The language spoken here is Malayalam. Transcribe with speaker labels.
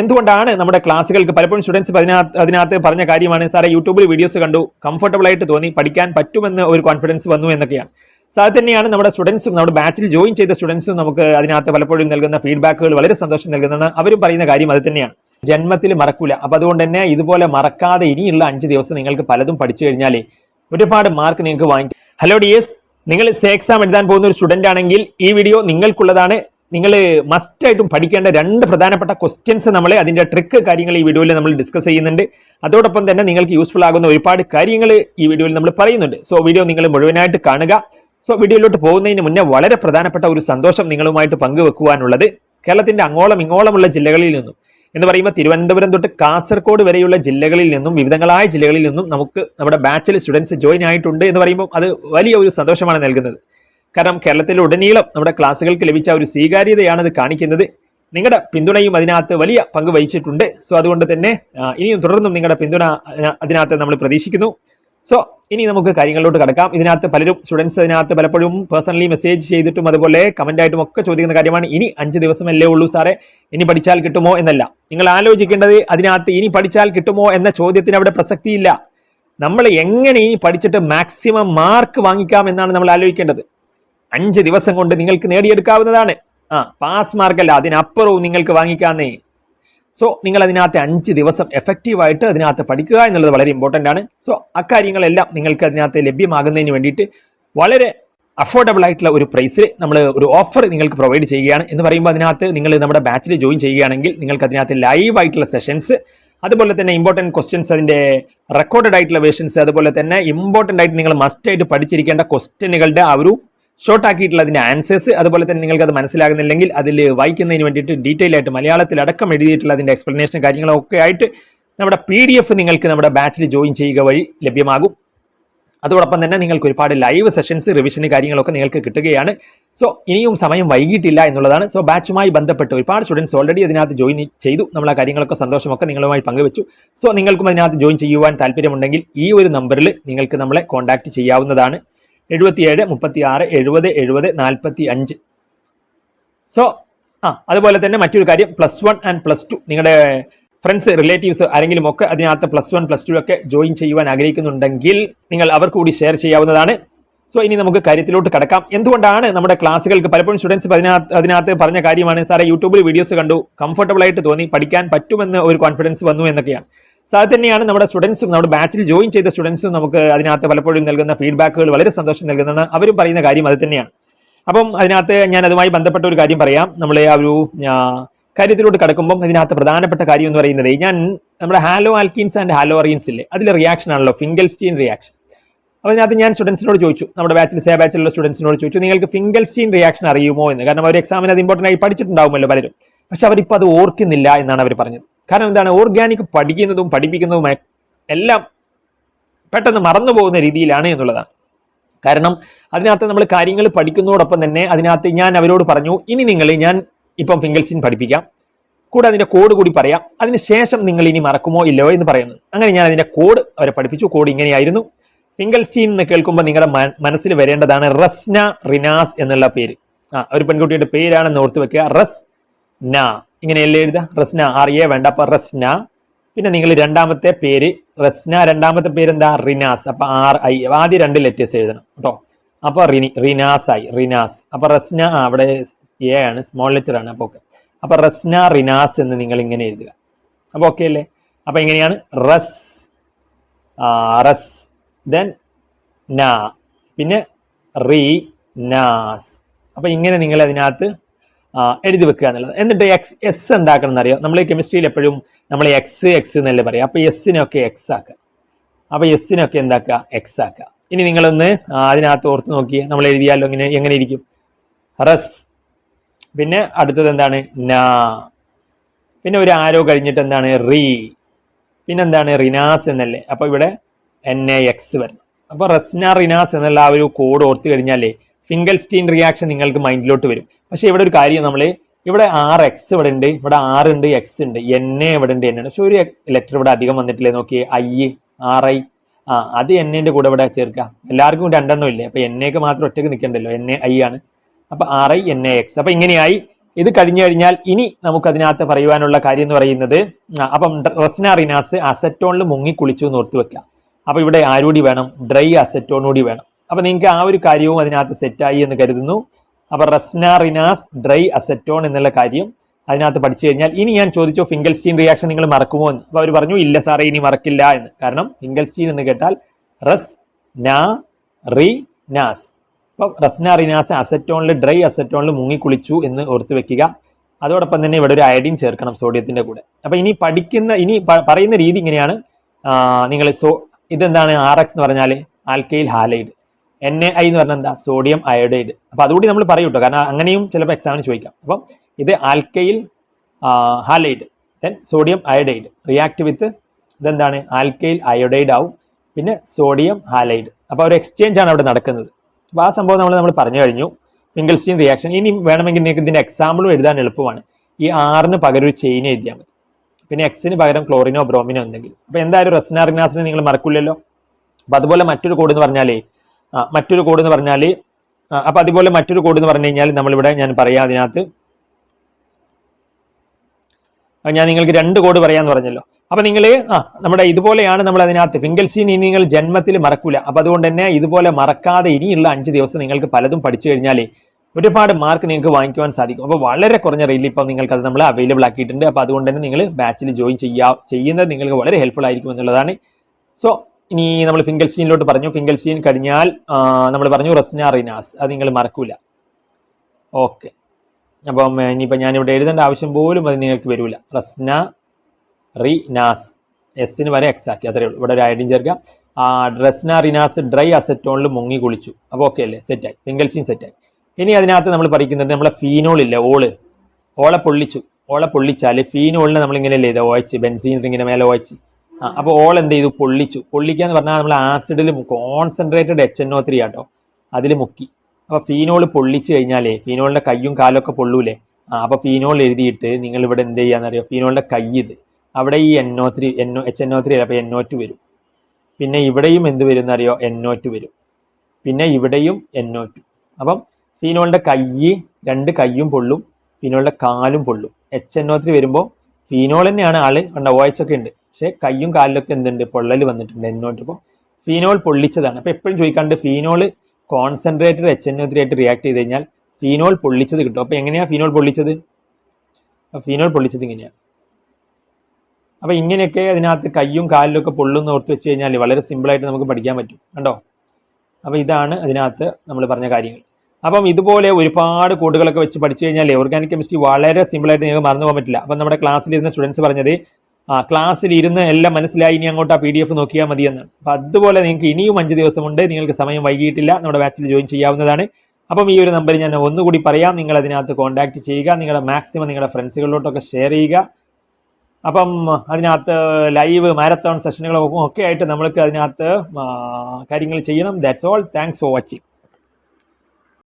Speaker 1: എന്തുകൊണ്ടാണ് നമ്മുടെ ക്ലാസ്സുകൾക്ക് പലപ്പോഴും സ്റ്റുഡൻസ് അതിനകത്ത് അതിനകത്ത് പറഞ്ഞ കാര്യമാണ് സാറെ യൂട്യൂബിൽ വീഡിയോസ് കണ്ടു കംഫർട്ടബിൾ ആയിട്ട് തോന്നി പഠിക്കാൻ പറ്റുമെന്ന് ഒരു കോൺഫിഡൻസ് വന്നു എന്നൊക്കെയാണ്. സാർ തന്നെയാണ് നമ്മുടെ സ്റ്റുഡൻസും നമ്മുടെ ബാച്ചിൽ ജോയിൻ ചെയ്ത സ്റ്റുഡൻസും നമുക്ക് അതിനകത്ത് പലപ്പോഴും നൽകുന്ന ഫീഡ്ബാക്കുകൾ വളരെ സന്തോഷം നൽകുന്നതാണ്. അവരും പറയുന്ന കാര്യം അത് തന്നെയാണ്. ജന്മത്തിൽ മറക്കൂല. അപ്പൊ അതുകൊണ്ട് തന്നെ ഇതുപോലെ മറക്കാതെ ഇനിയുള്ള അഞ്ച് ദിവസം നിങ്ങൾക്ക് പലതും പഠിച്ചു കഴിഞ്ഞാൽ ഒരുപാട് മാർക്ക് നിങ്ങൾക്ക് വാങ്ങിക്കും ഹലോ ഡിയേഴ്സ് നിങ്ങൾ സേ എക്സാം എഴുതാൻ പോകുന്ന ഒരു സ്റ്റുഡന്റ് ആണെങ്കിൽ ഈ വീഡിയോ നിങ്ങൾക്കുള്ളതാണ്. നിങ്ങൾ മസ്റ്റായിട്ടും പഠിക്കേണ്ട രണ്ട് പ്രധാനപ്പെട്ട ക്വസ്റ്റ്യൻസ് നമ്മൾ അതിന്റെ ട്രിക്ക് കാര്യങ്ങൾ ഈ വീഡിയോയിൽ നമ്മൾ ഡിസ്കസ് ചെയ്യുന്നുണ്ട്. അതോടൊപ്പം തന്നെ നിങ്ങൾക്ക് യൂസ്ഫുൾ ആകുന്ന ഒരുപാട് കാര്യങ്ങൾ ഈ വീഡിയോയിൽ നമ്മൾ പറയുന്നുണ്ട്. സോ വീഡിയോ നിങ്ങൾ മുഴുവനായിട്ട് കാണുക. സോ വീഡിയോയിലോട്ട് പോകുന്നതിന് മുന്നേ വളരെ പ്രധാനപ്പെട്ട ഒരു സന്തോഷം നിങ്ങളുമായിട്ട് പങ്കുവെക്കുവാനുള്ളത് കേരളത്തിന്റെ അങ്ങോളം ഇങ്ങോളമുള്ള ജില്ലകളിൽ നിന്നും എന്ന് പറയുമ്പോൾ തിരുവനന്തപുരം തൊട്ട് കാസർഗോഡ് വരെയുള്ള ജില്ലകളിൽ നിന്നും വിവിധങ്ങളായ ജില്ലകളിൽ നിന്നും നമുക്ക് നമ്മുടെ ബാച്ചിൽ സ്റ്റുഡൻസ് ജോയിൻ ആയിട്ടുണ്ട് എന്ന് പറയുമ്പോൾ അത് വലിയ ഒരു സന്തോഷമാണ് നൽകുന്നത്. കാരണം കേരളത്തിൽ ഉടനീളം നമ്മുടെ ക്ലാസ്സുകൾക്ക് ലഭിച്ച ഒരു സ്വീകാര്യതയാണ് ഇത് കാണിക്കുന്നത്. നിങ്ങളുടെ പിന്തുണയും അതിനകത്ത് വലിയ പങ്ക് വഹിച്ചിട്ടുണ്ട്. സോ അതുകൊണ്ട് തന്നെ ഇനിയും തുടർന്നും നിങ്ങളുടെ പിന്തുണ അതിന- അതിനകത്ത് നമ്മൾ പ്രതീക്ഷിക്കുന്നു. സോ ഇനി നമുക്ക് കാര്യങ്ങളിലോട്ട് കടക്കാം. ഇതിനകത്ത് പലരും സ്റ്റുഡൻസ് അതിനകത്ത് പലപ്പോഴും പേഴ്സണലി മെസ്സേജ് ചെയ്തിട്ടും അതുപോലെ കമന്റ് ആയിട്ടും ഒക്കെ ചോദിക്കുന്ന കാര്യമാണ്. ഇനി അഞ്ച് ദിവസമല്ലേ ഉള്ളൂ സാറേ. ഇനി പഠിച്ചാൽ കിട്ടുമോ എന്നല്ല. നിങ്ങൾ ആലോചിക്കേണ്ടത് അതിനകത്ത് ഇനി പഠിച്ചാൽ കിട്ടുമോ എന്ന ചോദ്യത്തിന് അവിടെ പ്രസക്തിയില്ല. നമ്മൾ എങ്ങനെ ഇനി പഠിച്ചിട്ട് മാക്സിമം മാർക്ക് വാങ്ങിക്കാം എന്നാണ് നമ്മൾ ആലോചിക്കേണ്ടത്. അഞ്ച് ദിവസം കൊണ്ട് നിങ്ങൾക്ക് നേടിയെടുക്കാവുന്നതാണ്. ആ പാസ് മാർക്കല്ല അതിനപ്പുറവും നിങ്ങൾക്ക് വാങ്ങിക്കാന്നേ. സോ നിങ്ങൾ അതിനകത്ത് അഞ്ച് ദിവസം എഫക്റ്റീവായിട്ട് അതിനകത്ത് പഠിക്കുക എന്നുള്ളത് വളരെ ഇമ്പോർട്ടന്റ് ആണ്. സോ അക്കാര്യങ്ങളെല്ലാം നിങ്ങൾക്ക് അതിനകത്ത് ലഭ്യമാകുന്നതിന് വേണ്ടിയിട്ട് വളരെ അഫോർഡബിൾ ആയിട്ടുള്ള ഒരു പ്രൈസിൽ നമ്മൾ ഒരു ഓഫർ നിങ്ങൾക്ക് പ്രൊവൈഡ് ചെയ്യുകയാണ്. എന്ന് പറയുമ്പോൾ അതിനകത്ത് നിങ്ങൾ നമ്മുടെ ബാച്ചിൽ ജോയിൻ ചെയ്യുകയാണെങ്കിൽ നിങ്ങൾക്ക് അതിനകത്ത് ലൈവ് ആയിട്ടുള്ള സെഷൻസ് അതുപോലെ തന്നെ ഇമ്പോർട്ടന്റ് ക്വസ്റ്റ്യൻസ് അതിന്റെ റെക്കോർഡഡ് ആയിട്ടുള്ള വേഷൻസ് അതുപോലെ തന്നെ ഇമ്പോർട്ടന്റ് ആയിട്ട് നിങ്ങൾ മസ്റ്റ് ആയിട്ട് പഠിച്ചിരിക്കേണ്ട ക്വസ്റ്റ്യനുകളുടെ ആ ഒരു ഷോർട്ട് ആക്കിയിട്ടുള്ള അതിന്റെ ആൻസേഴ്സ് അതുപോലെ തന്നെ നിങ്ങൾക്ക് അത് മനസ്സിലാകുന്നില്ലെങ്കിൽ അതിൽ വായിക്കുന്നതിന് വേണ്ടിയിട്ട് ഡീറ്റെയിൽ ആയിട്ട് മലയാളത്തിൽ അടക്കം എഴുതിയിട്ടുള്ള അതിന്റെ എക്സ്പ്ലനേഷൻ കാര്യങ്ങളൊക്കെ ആയിട്ട് നമ്മുടെ പി ഡി എഫ് നിങ്ങൾക്ക് നമ്മുടെ ബാച്ചിൽ ജോയിൻ ചെയ്യുക വഴി ലഭ്യമാകും. അതോടൊപ്പം തന്നെ നിങ്ങൾക്ക് ഒരുപാട് ലൈവ് സെഷൻസ് റിവിഷന് കാര്യങ്ങളൊക്കെ നിങ്ങൾക്ക് കിട്ടുകയാണ്. സോ ഇനിയും സമയം വൈകിട്ടില്ല എന്നുള്ളതാണ്. സോ ബാച്ചുമായി ബന്ധപ്പെട്ട് ഒരുപാട് സ്റ്റുഡൻസ് ഓൾറെഡി അതിനകത്ത് ജോയിൻ ചെയ്തു. നമ്മൾ ആ കാര്യങ്ങളൊക്കെ സന്തോഷമൊക്കെ നിങ്ങളുമായി പങ്കുവെച്ചു. സോ നിങ്ങൾക്കും അതിനകത്ത് ജോയിൻ ചെയ്യുവാൻ താല്പര്യമുണ്ടെങ്കിൽ ഈ ഒരു നമ്പറിൽ നിങ്ങൾക്ക് നമ്മളെ കോൺടാക്ട് ചെയ്യാവുന്നതാണ്. എഴുപത്തിയേഴ് മുപ്പത്തി ആറ് എഴുപത് എഴുപത് നാൽപ്പത്തി അഞ്ച് സോ ആ അതുപോലെ തന്നെ മറ്റൊരു കാര്യം plus one and plus two നിങ്ങളുടെ ഫ്രണ്ട്സ് റിലേറ്റീവ്സ് ആരെങ്കിലും ഒക്കെ അതിനകത്ത് പ്ലസ് വൺ പ്ലസ് ടു ഒക്കെ ജോയിൻ ചെയ്യുവാൻ ആഗ്രഹിക്കുന്നുണ്ടെങ്കിൽ നിങ്ങൾ അവർക്ക് കൂടി ഷെയർ ചെയ്യാവുന്നതാണ്. സോ ഇനി നമുക്ക് കാര്യത്തിലോട്ട് കിടക്കാം. എന്തുകൊണ്ടാണ് നമ്മുടെ ക്ലാസ്സുകൾക്ക് പലപ്പോഴും സ്റ്റുഡൻസ് അതിനകത്ത് അതിനകത്ത് പറഞ്ഞ കാര്യമാണ് സാറേ യൂട്യൂബിൽ വീഡിയോസ് കണ്ടു. കംഫർട്ടബിൾ ആയിട്ട് തോന്നി. പഠിക്കാൻ പറ്റുമെന്ന് ഒരു കോൺഫിഡൻസ് വന്നു എന്നൊക്കെയാണ്. സോ അത് തന്നെയാണ് നമ്മുടെ സ്റ്റുഡൻസും നമ്മുടെ ബാച്ചിൽ ജോയിൻ ചെയ്ത സ്റ്റുഡൻസും നമുക്ക് അതിനകത്ത് പലപ്പോഴും നൽകുന്ന ഫീഡ്ബാക്കുകൾ വളരെ സന്തോഷം നൽകുന്നതാണ്. അവരും പറയുന്ന കാര്യം അത് തന്നെയാണ്. അപ്പം അതിനകത്ത് ഞാൻ അതുമായി ബന്ധപ്പെട്ട ഒരു കാര്യം പറയാം. നമ്മളെ ആ ഒരു കാര്യത്തിലോട്ട് കടക്കുമ്പം ഇതിനകത്ത് പ്രധാനപ്പെട്ട കാര്യം എന്ന് പറയുന്നത് ഞാൻ നമ്മുടെ halo alkenes and halo arenes ഇല്ലേ അതിൽ റിയാക്ഷൻ ആണല്ലോ ഫിംഗൽസ്റ്റീൻ റിയാക്ഷൻ അപ്പോൾ അതിനകത്ത് ഞാൻ സ്റ്റുഡൻസിനോട് ചോദിച്ചു നമ്മുടെ ബാച്ചിൽ സേ ബാച്ചിലുള്ള സ്റ്റുഡൻസിനോട് ചോദിച്ചു നിങ്ങൾക്ക് ഫിംഗൽസ്റ്റീൻ റിയാക്ഷൻ അറിയുമോ? എന്ന്. കാരണം അവർ എക്സാമിന് അത് ഇമ്പോർട്ടന്റ് ആയി പഠിച്ചിട്ടുണ്ടാവുമല്ലോ പലരും. പക്ഷെ അവരിപ്പോൾ അത് ഓർക്കുന്നില്ല എന്നാണ് അവർ പറഞ്ഞത്. കാരണം എന്താണ്? ഓർഗാനിക് പഠിക്കുന്നതും പഠിപ്പിക്കുന്നതും എല്ലാം പെട്ടെന്ന് മറന്നു പോകുന്ന രീതിയിലാണ് എന്നുള്ളതാണ്. കാരണം അതിനകത്ത് നമ്മൾ കാര്യങ്ങൾ പഠിക്കുന്നതോടൊപ്പം തന്നെ അതിനകത്ത് ഞാൻ അവരോട് പറഞ്ഞു ഇനി നിങ്ങൾ ഞാൻ ഇപ്പം ഫിംഗൽസിൻ പഠിപ്പിക്കാം. കൂടെ അതിന്റെ കോഡ് കൂടി പറയാം. അതിനുശേഷം നിങ്ങൾ ഇനി മറക്കുമോ ഇല്ലയോ എന്ന് പറയുന്നത് അങ്ങനെ ഞാൻ അതിന്റെ കോഡ് അവരെ പഠിപ്പിച്ചു. കോഡ് ഇങ്ങനെയായിരുന്നു. ഫിംഗൽസ്റ്റീൻ എന്ന് കേൾക്കുമ്പോൾ നിങ്ങളുടെ മനസ്സിൽ വരേണ്ടതാണ് റസ്ന റിനാസ് എന്നുള്ള പേര്. ആ ഒരു പെൺകുട്ടിയുടെ പേരാണെന്ന് ഓർത്ത് വെക്കുക. റസ് ന ഇങ്ങനെയല്ലേ എഴുതുക? റസ്ന എ വേണ്ട. അപ്പൊ റസ്ന. പിന്നെ നിങ്ങൾ രണ്ടാമത്തെ പേര് റസ്ന രണ്ടാമത്തെ പേര് എന്താ റിനാസ്. അപ്പൊ ആർ ഐ ആദ്യം രണ്ട് ലെറ്റേഴ്സ് എഴുതണം കേട്ടോ. അപ്പൊ റിനി റിനാസ് ആയി. റിനാസ്. അപ്പൊ റസ്ന അവിടെ എ ആണ് സ്മോൾ ലെറ്റർ ആണ്. അപ്പൊ ഓക്കെ. അപ്പൊ റസ്ന റിനാസ് എന്ന് നിങ്ങൾ ഇങ്ങനെ എഴുതുക. അപ്പൊ ഓക്കെ അല്ലേ? അപ്പൊ എങ്ങനെയാണ്? റസ് റസ്. ദെൻ പിന്നെ റി നാസ് അപ്പൊ ഇങ്ങനെ നിങ്ങൾ അതിനകത്ത് എഴുതി വെക്കുക എന്നുള്ളത്. എന്നിട്ട് എക്സ് എസ് എന്താക്കണം എന്നറിയോ? നമ്മൾ കെമിസ്ട്രിയിൽ എപ്പോഴും നമ്മൾ എക്സ് എക്സ് എന്നല്ലേ പറയാം. അപ്പൊ എസ്സിനൊക്കെ എക്സ് ആക്കുക. അപ്പൊ എസ്സിനൊക്കെ എന്താക്കുക? എക്സ് ആക്കുക. ഇനി നിങ്ങളൊന്ന് അതിനകത്ത് ഓർത്ത് നോക്കി നമ്മൾ എഴുതിയാലോ? ഇങ്ങനെ എങ്ങനെ ഇരിക്കും? റസ് പിന്നെ അടുത്തത് എന്താണ്? നാ പിന്നെ ഒരു ആരോ കഴിഞ്ഞിട്ട് എന്താണ്? റീ പിന്നെന്താണ് റിനാസ് എന്നല്ലേ. അപ്പൊ ഇവിടെ എൻ എ എക്സ് വരണം അപ്പൊ റസ്ന റിനാസ് എന്നുള്ള ആ ഒരു കോഡ് ഓർത്ത് കഴിഞ്ഞാലേ ഫിംഗൽസ്റ്റീൻ റിയാക്ഷൻ നിങ്ങൾക്ക് മൈൻഡിലോട്ട് വരും. പക്ഷേ ഇവിടെ ഒരു കാര്യം നമ്മൾ ഇവിടെ ആറ് എക്സ് ഇവിടെ ഉണ്ട് ഇവിടെ ആറ് ഉണ്ട് എക്സ് ഉണ്ട് എൻ എ ഇവിടെ ഉണ്ട്. എൻ ആണ് പക്ഷെ ഒരു ലെറ്റർ ഇവിടെ അധികം വന്നിട്ടില്ലേ? നോക്കി ഐ ആർ ഐ ആ അത് എൻ എന്റെ കൂടെ ഇവിടെ ചേർക്കാം എല്ലാവർക്കും രണ്ടെണ്ണം ഇല്ലേ? അപ്പോൾ എൻ എക്ക് മാത്രം ഒറ്റയ്ക്ക് നിൽക്കണ്ടല്ലോ. എൻ എ ഐ ആണ്. അപ്പോൾ R I N A X അപ്പോൾ ഇങ്ങനെയായി. ഇത് കഴിഞ്ഞു കഴിഞ്ഞാൽ ഇനി നമുക്ക് അതിനകത്ത് പറയുവാനുള്ള കാര്യം എന്ന് പറയുന്നത് അപ്പം റസ്ന റിനാസ് അസറ്റോണിൽ മുങ്ങി കുളിച്ചു എന്ന് ഓർത്ത് വെക്കുക. അപ്പോൾ ഇവിടെ ആരോടി വേണം? ഡ്രൈ അസറ്റോണോടി വേണം. അപ്പൊ നിങ്ങൾക്ക് ആ ഒരു കാര്യവും അതിനകത്ത് സെറ്റായി എന്ന് കരുതുന്നു. അപ്പൊ റസ്നാറിനാസ് ഡ്രൈ അസെറ്റോൺ എന്നുള്ള കാര്യം അതിനകത്ത് പഠിച്ചു കഴിഞ്ഞാൽ ഇനി ഞാൻ ചോദിച്ചോ ഫിംഗൽസ്റ്റീൻ റിയാക്ഷൻ നിങ്ങൾ മറക്കുമോ എന്ന്? അപ്പൊ അവർ പറഞ്ഞു ഇല്ല സാറേ ഇനി മറക്കില്ല എന്ന്. കാരണം ഫിംഗൽസ്റ്റീൻ എന്ന് കേട്ടാൽ റസ് നാ റി നാസ്. അപ്പോൾ റസ്ന റിനാസ് അസറ്റോണിൽ ഡ്രൈ അസറ്റോണിൽ മുങ്ങി കുളിച്ചു എന്ന് ഓർത്ത് വെക്കുക. അതോടൊപ്പം തന്നെ ഇവിടെ ഒരു അയഡിൻ ചേർക്കണം സോഡിയത്തിന്റെ കൂടെ. അപ്പൊ ഇനി പഠിക്കുന്ന ഇനി പറയുന്ന രീതി ഇങ്ങനെയാണ്. നിങ്ങൾ സോ ഇതെന്താണ്? ആർ എക്സ് എന്ന് പറഞ്ഞാൽ alkyl halide. N A I എന്ന് പറഞ്ഞാൽ എന്താ? സോഡിയം അയോഡൈഡ് അപ്പൊ അതുകൂടി നമ്മൾ പറയും കേട്ടോ. കാരണം അങ്ങനെയും ചിലപ്പോൾ എക്സാമിന് ചോദിക്കാം. അപ്പം ഇത് alkyl halide then sodium iodide react with ഇതെന്താണ്? ആൽക്കയിൽ അയോഡൈഡ് ആവും. പിന്നെ സോഡിയം ഹാലൈഡ് അപ്പോൾ ഒരു എക്സ്ചേഞ്ച് ആണ് അവിടെ നടക്കുന്നത്. അപ്പോൾ ആ സംഭവം നമ്മൾ നമ്മൾ പറഞ്ഞു കഴിഞ്ഞു. ഫിംഗൽസ്റ്റീൻ റിയാക്ഷൻ ഇനി വേണമെങ്കിൽ നിങ്ങൾക്ക് ഇതിന്റെ എക്സാമ്പിളും എഴുതാൻ എളുപ്പമാണ്. ഈ ആറിന് പകരം ഒരു ചെയിൻ എഴുതിയാൽ മതി. പിന്നെ എക്സിന് പകരം ക്ലോറിനോ ബ്രോമിനോ എന്തെങ്കിലും. അപ്പോൾ എന്തായാലും റസ്നാറിനാസിനെ നിങ്ങൾ മറക്കില്ലല്ലോ. അപ്പോൾ അതുപോലെ മറ്റൊരു കോഡ് എന്ന് പറഞ്ഞാലേ മറ്റൊരു കോഡ് എന്ന് പറഞ്ഞാൽ അപ്പം അതുപോലെ മറ്റൊരു കോഡ് എന്ന് പറഞ്ഞു കഴിഞ്ഞാൽ നമ്മളിവിടെ ഞാൻ പറയാം അതിനകത്ത്. ഞാൻ നിങ്ങൾക്ക് രണ്ട് കോഡ് പറയാമെന്ന് പറഞ്ഞല്ലോ. അപ്പം നിങ്ങൾ ആ നമ്മുടെ ഇതുപോലെയാണ് നമ്മൾ അതിനകത്ത്. ഫിംഗൽ സീൻ ഇനി നിങ്ങൾ ജന്മത്തിൽ മറക്കൂല. അപ്പം അതുകൊണ്ട് തന്നെ ഇതുപോലെ മറക്കാതെ ഇനിയുള്ള അഞ്ച് ദിവസം നിങ്ങൾക്ക് പലതും പഠിച്ചു കഴിഞ്ഞാൽ ഒരുപാട് മാർക്ക് നിങ്ങൾക്ക് വാങ്ങിക്കുവാൻ സാധിക്കും. അപ്പോൾ വളരെ കുറഞ്ഞ റേറ്റിൽ ഇപ്പം നിങ്ങൾക്ക് അത് നമ്മൾ അവൈലബിൾ ആക്കിയിട്ടുണ്ട്. അപ്പോൾ അതുകൊണ്ട് തന്നെ നിങ്ങൾ ബാച്ചിൽ ജോയിൻ ചെയ്യുക ചെയ്യുന്നത് നിങ്ങൾക്ക് വളരെ ഹെൽപ്ഫുൾ ആയിരിക്കും എന്നുള്ളതാണ്. സോ ഇനി നമ്മൾ ഫിംഗൽ സീനിലോട്ട് പറഞ്ഞു. ഫിംഗൽ സീൻ കഴിഞ്ഞാൽ നമ്മൾ പറഞ്ഞു റസ്ന റിനാസ്. അത് നിങ്ങൾ മറക്കൂല. ഓക്കെ. അപ്പം ഇനിയിപ്പോൾ ഞാനിവിടെ എഴുതേണ്ട ആവശ്യം പോലും അത് നിങ്ങൾക്ക് വരില്ല റസ്ന റി നാസ് എസിന് വരെ എക്സ് ആക്കി. അത്രേ ഉള്ളൂ. ഇവിടെ ഒരു ഐഡിയും ചേർക്കുക ഡ്രസ്ന റിനാസ് ഡ്രൈ അസെറ്റോണിൽ മുങ്ങി കുളിച്ചു. അപ്പോൾ ഓക്കെ അല്ലേ? സെറ്റായി. ഫിംഗൽ സീൻ സെറ്റായി. ഇനി അതിനകത്ത് നമ്മൾ പഠിക്കുന്നത് നമ്മളെ ഫീനോൾ ഇല്ലേ? ഓൾ. ഓളെ പൊള്ളിച്ചു. ഓളെ പൊള്ളിച്ചാൽ ഫീനോളിനെ നമ്മളിങ്ങനെ അല്ലേ ഇത് ഓയച്ച് ബെൻസീൻ ഇങ്ങനെ മേലെ ഓയച്ച് ആ അപ്പോൾ ഓൾ എന്ത് ചെയ്തു? പൊള്ളിച്ചു. പൊള്ളിക്കുക എന്ന് പറഞ്ഞാൽ നമ്മൾ ആസിഡിൽ concentrated H N O three ആട്ടോ അതിൽ മുക്കി. അപ്പൊ ഫീനോൾ പൊള്ളിച്ചു കഴിഞ്ഞാലേ ഫീനോളിന്റെ കയ്യും കാലും ഒക്കെ പൊള്ളൂലേ? ആ അപ്പോൾ ഫീനോൾ എഴുതിയിട്ട് നിങ്ങൾ ഇവിടെ എന്ത് ചെയ്യാന്നറിയോ ഫീനോളിന്റെ കൈ ഇത്. അവിടെ ഈ N O three N O H N O three അപ്പൊ എൻ ടു വരും. പിന്നെ ഇവിടെയും എന്ത് വരും എന്നറിയോ എൻ ടു വരും. പിന്നെ ഇവിടെയും എൻ ടു അപ്പം ഫീനോളിന്റെ കൈ രണ്ട് കയ്യും പൊള്ളും. ഫീനോളിന്റെ കാലും പൊള്ളും. എച്ച് എൻ ഒ ത്രീ വരുമ്പോൾ ഫീനോൾ തന്നെയാണ് ആൾ കണ്ട വോയിസ് ഒക്കെ ഉണ്ട്. പക്ഷേ കയ്യും കാലിലൊക്കെ എന്തുണ്ട്? പൊള്ളൽ വന്നിട്ടുണ്ട് എന്നോട്ട് ഇപ്പോൾ ഫീനോൾ പൊള്ളിച്ചതാണ്. അപ്പോൾ എപ്പോഴും ചോദിക്കാണ്ട് phenol concentrated H N O three ആയിട്ട് റിയാക്ട് ചെയ്ത് കഴിഞ്ഞാൽ ഫീനോൾ പൊള്ളിച്ചത് കിട്ടും. അപ്പോൾ എങ്ങനെയാണ് ഫീനോൾ പൊള്ളിച്ചത്? ഫീനോൾ പൊള്ളിച്ചത് ഇങ്ങനെയാണ് അപ്പോൾ ഇങ്ങനെയൊക്കെ അതിനകത്ത് കയ്യും കാലിലൊക്കെ പൊള്ളുന്ന ഓർത്ത് വെച്ച് കഴിഞ്ഞാൽ വളരെ സിമ്പിളായിട്ട് നമുക്ക് പഠിക്കാൻ പറ്റും. കണ്ടോ? അപ്പോൾ ഇതാണ് അതിനകത്ത് നമ്മൾ പറഞ്ഞ കാര്യങ്ങൾ. അപ്പം ഇതുപോലെ ഒരുപാട് കോഡുകളൊക്കെ വെച്ച് പഠിച്ചു കഴിഞ്ഞാൽ ഓർഗാനിക് കെമിസ്ട്രി വളരെ സിമ്പിളായിട്ട് നിങ്ങൾക്ക് മറന്നു പോകാൻ പറ്റില്ല. അപ്പം നമ്മുടെ ക്ലാസ്സിലിരുന്ന സ്റ്റുഡൻസ് പറഞ്ഞത് ആ ക്ലാസ്സിലിരുന്ന് എല്ലാം മനസ്സിലായി ഇനി അങ്ങോട്ട് ആ പി ഡി എഫ് നോക്കിയാൽ മതിയെന്നാണ് അപ്പം അതുപോലെ നിങ്ങൾക്ക് ഇനിയും അഞ്ച് ദിവസമുണ്ട് നിങ്ങൾക്ക് സമയം വൈകിയിട്ടില്ല നമ്മുടെ ബാച്ചിൽ ജോയിൻ ചെയ്യാവുന്നതാണ്. അപ്പം ഈ ഒരു നമ്പർ ഞാൻ ഒന്നുകൂടി പറയാം നിങ്ങൾ അതിനകത്ത് കോൺടാക്ട് ചെയ്യുക നിങ്ങളുടെ മാക്സിമം നിങ്ങളുടെ ഫ്രണ്ട്സുകളിലോട്ടൊക്കെ ഷെയർ ചെയ്യുക. അപ്പം അതിനകത്ത് ലൈവ് മാരത്തോൺ സെഷനുകളും ഒക്കെ ആയിട്ട് നമ്മൾക്ക് അതിനകത്ത് കാര്യങ്ങൾ ചെയ്യണം. That's all thanks for watching